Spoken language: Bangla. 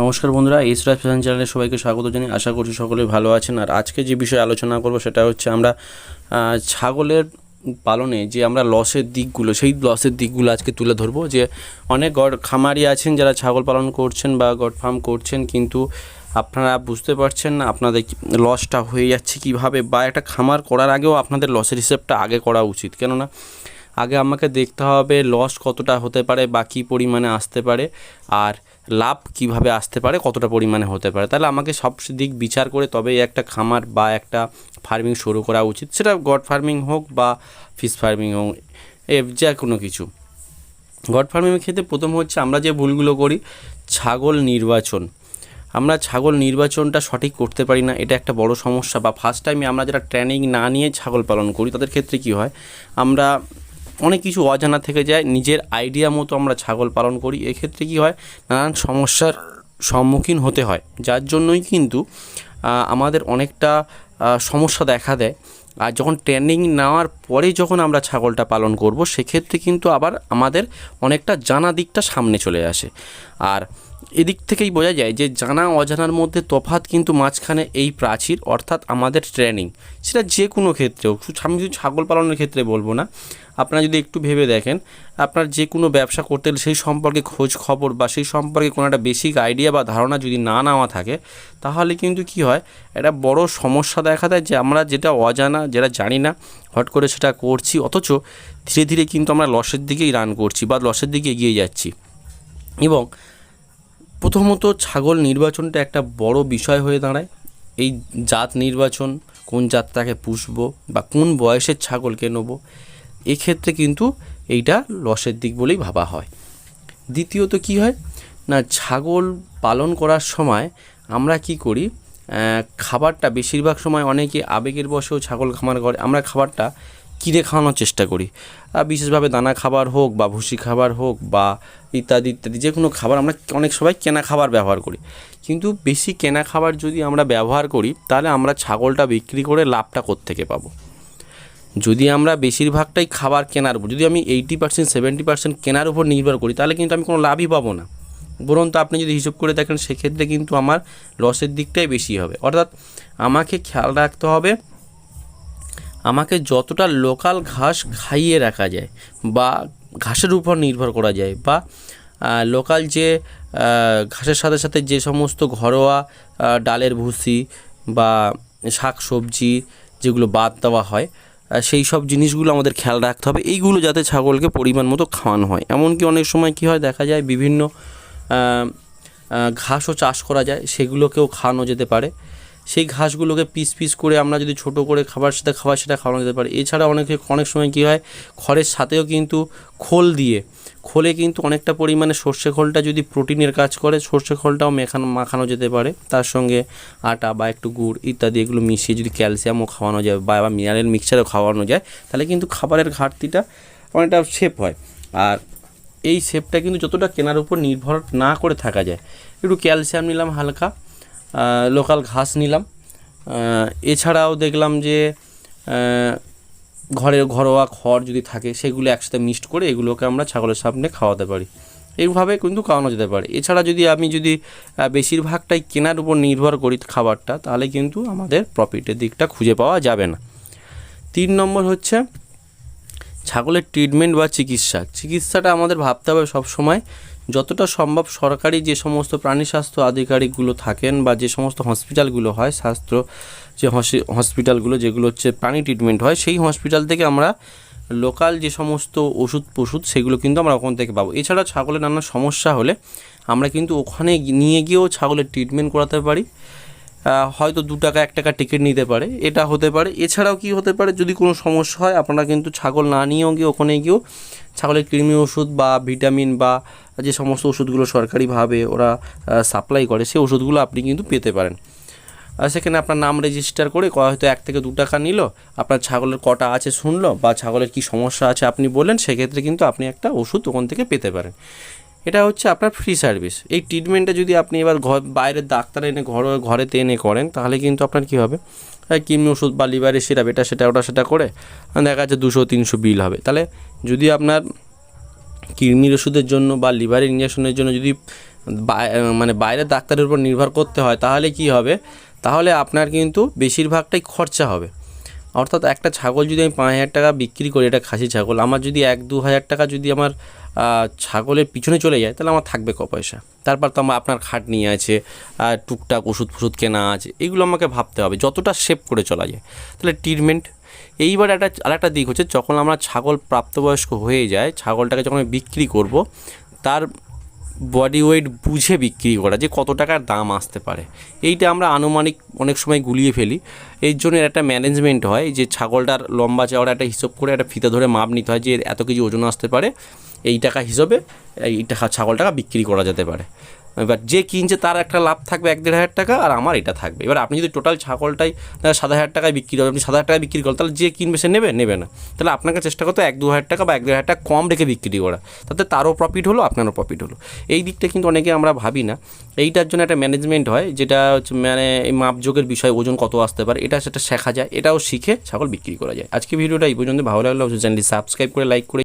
নমস্কার বন্ধুরা, এই সিরাজ ফ্যাশন চ্যানেলে সবাইকে স্বাগত জানাই আশা করছি সকলে ভালো আছেন। আর আজকে যে বিষয়ে আলোচনা করব সেটা হচ্ছে আমরা ছাগলের পালনে যে আমরা লসের দিকগুলো, সেই লসের দিকগুলো আজকে তুলে ধরবো। যে অনেক গড় খামারি আছেন যারা ছাগল পালন করছেন বা গড ফার্ম করছেন, কিন্তু আপনারা বুঝতে পারছেন না আপনাদের লসটা হয়ে যাচ্ছে কীভাবে, বা একটা খামার করার আগেও আপনাদের লসের হিসেবটা আগে করা উচিত। কেননা আগে আমাকে দেখতে হবে লস কতটা হতে পারে বা কী পরিমাণে আসতে পারে আর লাভ কীভাবে আসতে পারে, কতটা পরিমাণে হতে পারে। তাহলে আমাকে সব দিক বিচার করে তবেই একটা খামার বা একটা ফার্মিং শুরু করা উচিত। সেটা গড ফার্মিং হোক বা ফিশ ফার্মিং হোক, এ যে কোনো কিছু। গড ফার্মিংয়ের ক্ষেত্রে প্রথম হচ্ছে আমরা যে ভুলগুলো করি, ছাগল নির্বাচন। আমরা ছাগল নির্বাচনটা সঠিক করতে পারি না, এটা একটা বড় সমস্যা বা ফার্স্ট টাইমে আমরা যারা ট্রেনিং না নিয়ে ছাগল পালন করি, তাদের ক্ষেত্রে কি হয়? আমরা অনেক কিছু অজানা থেকে যায়, নিজের আইডিয়া মতো আমরা ছাগল পালন করি। এক্ষেত্রে কি হয়, নানান সমস্যার সম্মুখীন হতে হয়। যার জন্যই কিন্তু আমাদের অনেকটা সমস্যা দেখা দেয়। আর যখন ট্রেনিং নেওয়ার পরে যখন আমরা ছাগলটা পালন করব, সেক্ষেত্রে কিন্তু আবার আমাদের অনেকটা জানা দিকটা সামনে চলে আসে। আর এদিক থেকেই বোঝা যায় যে জানা অজানার মধ্যে তফাৎ কিন্তু মাঝখানে এই প্রাচীর অর্থাৎ আমাদের ট্রেনিং। সেটা যে কোনো ক্ষেত্রেও আমি শুধু ছাগল পালনের ক্ষেত্রে বলব না। আপনারা যদি একটু ভেবে দেখেন, আপনার যে কোনো ব্যবসা করতে গেলে সেই সম্পর্কে খোঁজ খবর বা সেই সম্পর্কে কোনো একটা বেসিক আইডিয়া বা ধারণা যদি না নেওয়া থাকে, তাহলে কিন্তু কি হয়, একটা বড় সমস্যা দেখা দেয় যে আমরা যেটা অজানা, যেটা জানি না, হট করে সেটা করছি, অথচ ধীরে ধীরে কিন্তু আমরা লসের দিকেই রান করছি বা লসের দিকে এগিয়ে যাচ্ছি। এবং প্রথমত ছাগল নির্বাচনটা একটা বড় বিষয় হয়ে দাঁড়ায়। এই জাত নির্বাচন, কোন জাতটাকে পুষবো বা কোন বয়সের ছাগলকে নেব, এক্ষেত্রে কিন্তু এইটা লসের দিক বলেই ভাবা হয়। দ্বিতীয়ত কি হয়? না, ছাগল পালন করার সময় আমরা কি করি? খাবারটা বেশিরভাগ সময় অনেকে আবেগের বসেও ছাগল খামার করে। আমরা খাবারটা কিনে খাওয়ানোর চেষ্টা করি। বিশেষভাবে দানা খাবার হোক বা ভুসি খাবার হোক বা ইত্যাদি ইত্যাদি, যে কোনো খাবার আমরা অনেক সবাই কেনা খাবার ব্যবহার করি। কিন্তু বেশি কেনা খাবার যদি আমরা ব্যবহার করি, তাহলে আমরা ছাগলটা বিক্রি করে লাভটা কোত্থেকে পাবো? যদি আমরা বেশিরভাগটাই খাবার কেনার উপর, যদি আমি এইটি পার্সেন্ট সেভেন্টি পার্সেন্ট কেনার উপর নির্ভর করি, তাহলে কিন্তু আমি কোনো লাভই পাবো না। বরং তো আপনি যদি হিসাব করে দেখেন, সেক্ষেত্রে কিন্তু আমার লসের দিকটাই বেশি হবে। অর্থাৎ আমাকে খেয়াল রাখতে হবে আমাকে যতটা লোকাল ঘাস খাইয়ে রাখা যায় বা ঘাসের উপর নির্ভর করা যায় বা লোকাল যে ঘাসের সাথে সাথে যে সমস্ত ঘরোয়া ডালের ভুসি বা শাক সবজি যেগুলো বাদ দেওয়া হয় সেই সব জিনিসগুলো আমাদের খেয়াল রাখতে হবে। এইগুলো যাতে ছাগলকে পরিমাণ মতো খাওয়ানো হয়। এমনকি অনেক সময় কী হয়, দেখা যায় বিভিন্ন ঘাসও চাষ করা যায়, সেগুলোকেও খাওয়ানো যেতে পারে। সেই ঘাসগুলোকে পিস পিস করে আমরা যদি ছোট করে খাবার সাথে খাবার সেটা খাওয়ানো যেতে পারে। এছাড়া অনেকে, অনেক সময় কী হয়, খড়ের সাথেও কিন্তু খোল দিয়ে, খোলে কিন্তু অনেকটা পরিমাণে সর্ষে খোলটা যদি প্রোটিনের কাজ করে, সর্ষে খোলটাও মেখানো, মাখানো যেতে পারে। তার সঙ্গে আটা বা একটু গুড় ইত্যাদি এগুলো মিশিয়ে যদি ক্যালসিয়ামও খাওয়ানো যায় বা মিনারেল মিক্সচারও খাওয়ানো যায়, তাহলে কিন্তু খাবারের ঘাটতিটা অনেকটা সেফ হয়। আর এই সেপটা কিন্তু যতটা কেনার উপর নির্ভর না করে থাকা যায়। একটু ক্যালসিয়াম নিলাম হালকা লোকাল ঘাস নিলাম। এছাড়াও দেখলাম যে ঘরের ঘরোয়া খড় যদি থাকে, সেগুলো একসাথে মিক্সড করে এগুলোকে আমরা ছাগলের সামনে খাওয়াতে পারি। এইভাবে কিন্তু খাওয়ানো যেতে পারে। এছাড়া যদি আমি যদি বেশিরভাগটাই কেনার উপর নির্ভর করি খাবারটা, তাহলে কিন্তু আমাদের প্রফিটের দিকটা খুঁজে পাওয়া যাবে না। তিন নম্বর হচ্ছে, ছাগলের ট্রিটমেন্ট বা চিকিৎসা। চিকিৎসাটা আমাদের ভাবতে হবে সবসময় যতটা সম্ভব সরকারি যে সমস্ত প্রাণী স্বাস্থ্য আধিকারিকগুলো থাকেন বা যে সমস্ত হসপিটালগুলো হয়, স্বাস্থ্য যে হসপিটালগুলো যেগুলো হচ্ছে প্রাণী ট্রিটমেন্ট হয়, সেই হসপিটাল থেকে আমরা লোকাল যে সমস্ত ওষুধ পশুদ সেগুলো কিন্তু আমরা ওখান থেকে পাবো। এছাড়া ছাগলের নানা সমস্যা হলে আমরা কিন্তু ওখানে নিয়ে গিয়েও ছাগলের ট্রিটমেন্ট করাতে পারি। হয়তো দু টাকা, এক টাকা টিকিট নিতে পারে। এটা হতে পারে। এছাড়াও কি হতে পারে? যদি কোনো সমস্যা হয়, আপনারা কিন্তু ছাগল না নিয়েও গিয়ে ওখানে গিয়েও ছাগলের কৃমি ওষুধ বা ভিটামিন বা যে সমস্ত ওষুধগুলো সরকারিভাবে ওরা সাপ্লাই করে, সেই ওষুধগুলো আপনি কিন্তু পেতে পারেন। সেখানে আপনার নাম রেজিস্টার করে হয়তো এক থেকে দু টাকা নিল, আপনার ছাগলের কটা আছে শুনলো বা ছাগলের কি সমস্যা আছে আপনি বললেন, সেক্ষেত্রে কিন্তু আপনি একটা ওষুধ ওখান থেকে পেতে পারেন। এটা হচ্ছে আপনার ফ্রি সার্ভিস এই ট্রিটমেন্টটা যদি আপনি এবার ঘর, বাইরের ডাক্তার এনে ঘর ঘরেতে এনে করেন, তাহলে কিন্তু আপনার কী হবে? কিডনি ওষুধ বা লিভারের সিরাপ এটা সেটা, ওটা সেটা করে দেখা যাচ্ছে দুশো, তিনশো বিল হবে। তাহলে যদি আপনার কিডনির ওষুধের জন্য বা লিভারের ইঞ্জেকশনের জন্য যদি মানে বাইরের ডাক্তারের উপর নির্ভর করতে হয়, তাহলে কি হবে? তাহলে আপনার কিন্তু বেশিরভাগটাই খরচা হবে। অর্থাৎ একটা ছাগল যদি আমি পাঁচ হাজার টাকা বিক্রি করি, এটা খাসি ছাগল, আমার যদি এক দু হাজার টাকা যদি আমার ছাগলের পিছনে চলে যায়, তাহলে আমার থাকবে ক পয়সা? তারপর তো আমার আপনার খাটনি আছে, আর টুকটাক ওষুধ ফষুধ কেনা আছে, এগুলো আমাকে ভাবতে হবে, যতটা সেভ করে চলা যায়। তাহলে ট্রিটমেন্ট এইবার একটা, আরেকটা দিক হচ্ছে, যখন আমরা ছাগল প্রাপ্তবয়স্ক হয়ে যায়, ছাগলটাকে যখন বিক্রি করব, তার বডি ওয়েট বুঝে বিক্রি করা যে কত টাকার দাম আসতে পারে। এইটা আমরা আনুমানিক অনেক সময় গুলিয়ে ফেলি। এর জন্য একটা ম্যানেজমেন্ট হয় যে ছাগলটার লম্বা চাওয়ার একটা হিসাব করে একটা ফিতে ধরে মাপ নিতে হয় যে এত কেজি ওজন আসতে পারে। এই টাকা হিসাবে এই টাকা ছাগল টাকা বিক্রি করা যেতে পারে। এবার যে কিনছে তার একটা লাভ থাকবে এক দেড় হাজার টাকা, আর আমার এটা থাকবে। এবার আপনি যদি টোটাল ছাগলটাই সাত হাজার টাকায় বিক্রি হবে আপনি সাত হাজার টাকায় বিক্রি করেন, তাহলে যে কিনবে সে নেবে? নেবে না। তাহলে আপনাকে চেষ্টা করতে এক দু হাজার টাকা বা এক দেড় হাজার টাকা কম রেখে বিক্রি করা। তাতে তারও প্রফিট হলো, আপনারও প্রফিট হলো। এই দিকটা কিন্তু অনেকে আমরা ভাবি না। এইটার জন্য একটা ম্যানেজমেন্ট হয়, যেটা হচ্ছে মানে এই মাপযোগের বিষয় ওজন কত আসতে পারে, এটা সেটা শেখা যায়, এটাও শিখে ছাগল বিক্রি করা যায়। আজকে ভিডিওটা এই পর্যন্ত ভালো লাগলে চ্যানেলটি সাবস্ক্রাইব করে লাইক করে